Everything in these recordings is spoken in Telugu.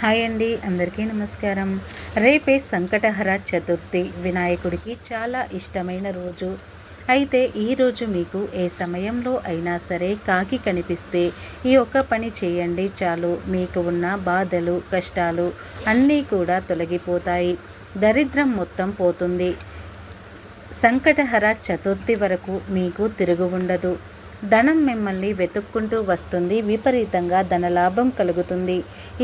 హాయ్ అండి అందరికీ నమస్కారం. రేపే సంకటహర చతుర్థి. వినాయకుడికి చాలా ఇష్టమైన రోజు. అయితే ఈరోజు మీకు ఏ సమయంలో అయినా సరే కాకి కనిపిస్తే ఈ ఒక్క పని చేయండి చాలు. మీకు ఉన్న బాధలు కష్టాలు అన్నీ కూడా తొలగిపోతాయి. దరిద్రం మొత్తం పోతుంది. సంకటహర చతుర్థి వరకు మీకు తిరుగు ఉండదు. ధనం మిమ్మల్ని వెతుక్కుంటూ వస్తుంది. విపరీతంగా ధనలాభం కలుగుతుంది.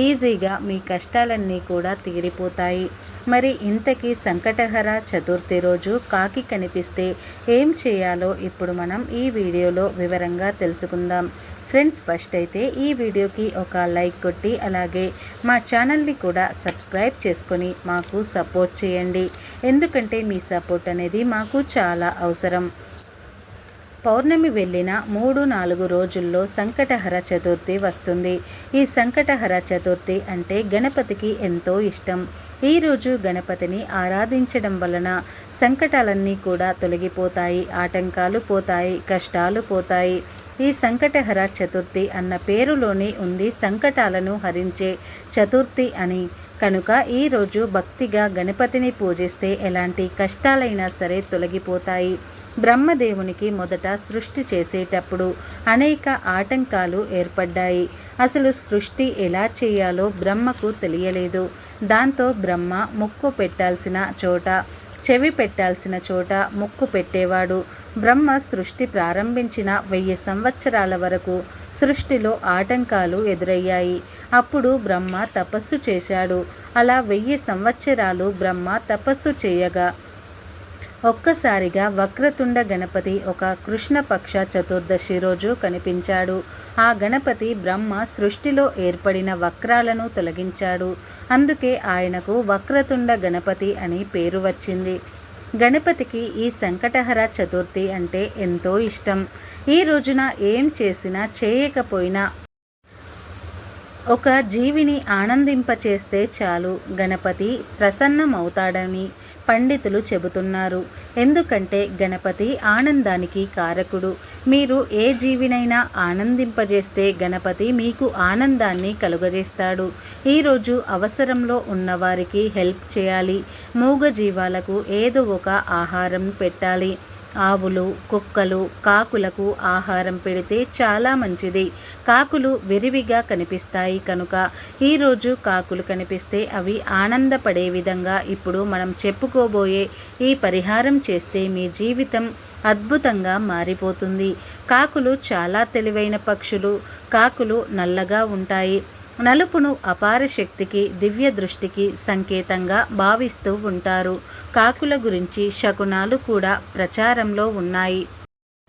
ఈజీగా మీ కష్టాలన్నీ కూడా తీరిపోతాయి. మరి ఇంతకీ సంకటహర చతుర్థి రోజు కాకి కనిపిస్తే ఏం చేయాలో ఇప్పుడు మనం ఈ వీడియోలో వివరంగా తెలుసుకుందాం. ఫ్రెండ్స్ ఫస్ట్ అయితే ఈ వీడియోకి ఒక లైక్ కొట్టి అలాగే మా ఛానల్ని కూడా సబ్స్క్రైబ్ చేసుకొని మాకు సపోర్ట్ చేయండి. ఎందుకంటే మీ సపోర్ట్ అనేది మాకు చాలా అవసరం. పౌర్ణమి వెళ్ళిన మూడు నాలుగు రోజుల్లో సంకటహర చతుర్థి వస్తుంది. ఈ సంకటహర చతుర్థి అంటే గణపతికి ఎంతో ఇష్టం. ఈరోజు గణపతిని ఆరాధించడం వలన సంకటాలన్నీ కూడా తొలగిపోతాయి. ఆటంకాలు పోతాయి కష్టాలు పోతాయి. ఈ సంకటహర చతుర్థి అన్న పేరులోనే ఉంది సంకటాలను హరించే చతుర్థి అని. కనుక ఈరోజు భక్తిగా గణపతిని పూజిస్తే ఎలాంటి కష్టాలైనా సరే తొలగిపోతాయి. బ్రహ్మదేవునికి మొదట సృష్టి చేసేటప్పుడు అనేక ఆటంకాలు ఏర్పడ్డాయి. అసలు సృష్టి ఎలా చేయాలో బ్రహ్మకు తెలియలేదు. దాంతో బ్రహ్మ ముక్కు పెట్టాల్సిన చోట చెవి పెట్టాల్సిన చోట ముక్కు పెట్టేవాడు. బ్రహ్మ సృష్టి ప్రారంభించిన వెయ్యి సంవత్సరాల వరకు సృష్టిలో ఆటంకాలు ఎదురయ్యాయి. అప్పుడు బ్రహ్మ తపస్సు చేశాడు. అలా వెయ్యి సంవత్సరాలు బ్రహ్మ తపస్సు చేయగా ఒక్కసారిగా వక్రతుండ గణపతి ఒక కృష్ణపక్ష చతుర్దశి రోజు కనిపించాడు. ఆ గణపతి బ్రహ్మ సృష్టిలో ఏర్పడిన వక్రాలను తొలగించాడు. అందుకే ఆయనకు వక్రతుండ గణపతి అని పేరు వచ్చింది. గణపతికి ఈ సంకటహర చతుర్థి అంటే ఎంతో ఇష్టం. ఈ రోజున ఏం చేసినా చేయకపోయినా ఒక జీవిని ఆనందింపచేస్తే చాలు. గణపతి ప్రసన్నమవుతాడని పండితులు చెబుతున్నారు. ఎందుకంటే గణపతి ఆనందానికి కారకుడు. మీరు ఏ జీవినైనా ఆనందింపజేస్తే గణపతి మీకు ఆనందాన్ని కలుగజేస్తాడు. ఈరోజు అవసరంలో ఉన్నవారికి హెల్ప్ చేయాలి. మూగ జీవాలకు ఏదో ఒక ఆహారం పెట్టాలి. ఆవులు కుక్కలు కాకులకు ఆహారం పెడితే చాలా మంచిది. కాకులు విరివిగా కనిపిస్తాయి కనుక ఈరోజు కాకులు కనిపిస్తే అవి ఆనందపడే విధంగా ఇప్పుడు మనం చెప్పుకోబోయే ఈ పరిహారం చేస్తే మీ జీవితం అద్భుతంగా మారిపోతుంది. కాకులు చాలా తెలివైన పక్షులు. కాకులు నల్లగా ఉంటాయి. నలుపును అపార శక్తికి దివ్య దృష్టికి సంకేతంగా భావిస్తూ ఉంటారు. కాకుల గురించి శకునాలు కూడా ప్రచారంలో ఉన్నాయి.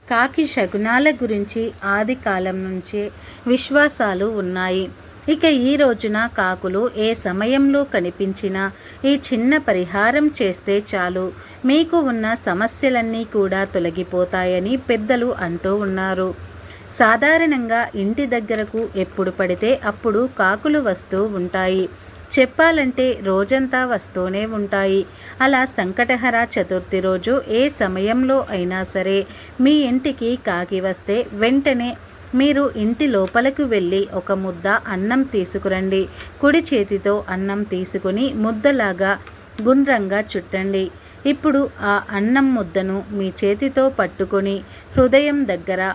కాకి శకునాల గురించి ఆది కాలం నుంచే విశ్వాసాలు ఉన్నాయి. ఇక ఈ రోజున కాకులు ఏ సమయంలో కనిపించినా ఈ చిన్న పరిహారం చేస్తే చాలు. మీకు ఉన్న సమస్యలన్నీ కూడా తొలగిపోతాయని పెద్దలు అంటూ ఉన్నారు. సాధారణంగా ఇంటి దగ్గరకు ఎప్పుడు పడితే అప్పుడు కాకులు వస్తూ ఉంటాయి. చెప్పాలంటే రోజంతా వస్తూనే ఉంటాయి. అలా సంకటహర చతుర్థి రోజు ఏ సమయంలో అయినా సరే మీ ఇంటికి కాకి వస్తే వెంటనే మీరు ఇంటి లోపలకు వెళ్ళి ఒక ముద్ద అన్నం తీసుకురండి. కుడి చేతితో అన్నం తీసుకుని ముద్దలాగా గుండ్రంగా చుట్టండి. ఇప్పుడు ఆ అన్నం ముద్దను మీ చేతితో పట్టుకొని హృదయం దగ్గర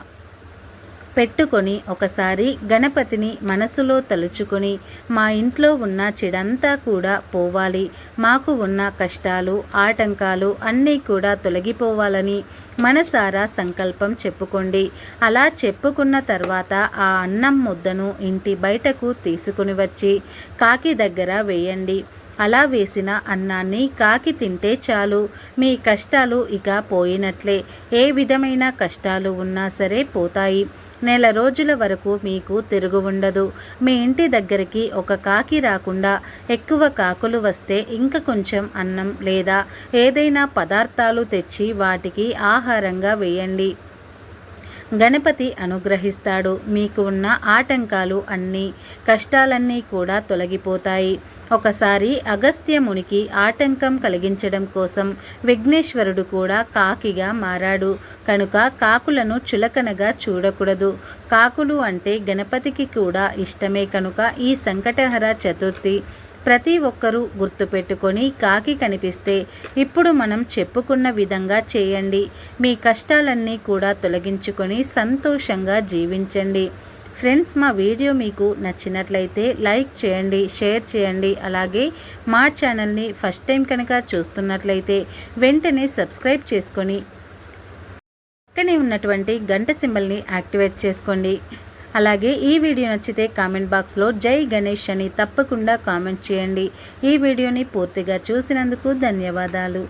పెట్టుకొని ఒకసారి గణపతిని మనసులో తలుచుకొని మా ఇంట్లో ఉన్న చెడంతా కూడా పోవాలి. మాకు ఉన్న కష్టాలు ఆటంకాలు అన్నీ కూడా తొలగిపోవాలని మనసారా సంకల్పం చెప్పుకోండి. అలా చెప్పుకున్న తర్వాత ఆ అన్నం ముద్దను ఇంటి బయటకు తీసుకుని వచ్చి కాకి దగ్గర వేయండి. అలా వేసిన అన్నాన్ని కాకి తింటే చాలు. మీ కష్టాలు ఇక పోయినట్లే. ఏ విధమైన కష్టాలు ఉన్నా సరే పోతాయి. నెల రోజుల వరకు మీకు తిరుగు ఉండదు మీ ఇంటి దగ్గరికి ఒక కాకి రాకుండా ఎక్కువ కాకులు వస్తే ఇంకా కొంచెం అన్నం లేదా ఏదైనా పదార్థాలు తెచ్చి వాటికి ఆహారంగా వేయండి. గణపతి అనుగ్రహిస్తాడు. మీకు ఉన్న ఆటంకాలు అన్నీ కష్టాలన్నీ కూడా తొలగిపోతాయి. ఒకసారి అగస్త్య మునికి ఆటంకం కలిగించడం కోసం విఘ్నేశ్వరుడు కూడా కాకిగా మారాడు. కనుక కాకులను చులకనగా చూడకూడదు. కాకులు అంటే గణపతికి కూడా ఇష్టమే కనుక ఈ సంకటహర చతుర్థి. ప్రతి ఒక్కరూ గుర్తుపెట్టుకొని కాకి కనిపిస్తే ఇప్పుడు మనం చెప్పుకున్న విధంగా చేయండి. మీ కష్టాలన్నీ కూడా తొలగించుకొని సంతోషంగా జీవించండి. ఫ్రెండ్స్ మా వీడియో మీకు నచ్చినట్లయితే లైక్ చేయండి షేర్ చేయండి. అలాగే మా ఛానల్ని ఫస్ట్ టైం కనుక చూస్తున్నట్లయితే వెంటనే సబ్స్క్రైబ్ చేసుకొని పక్కనే ఉన్నటువంటి గంట సింబల్ని యాక్టివేట్ చేసుకోండి. అలాగే ఈ వీడియో నచ్చితే కామెంట్ బాక్స్లో జై గణేష్ అని తప్పకుండా కామెంట్ చేయండి. ఈ వీడియోని పూర్తిగా చూసినందుకు ధన్యవాదాలు.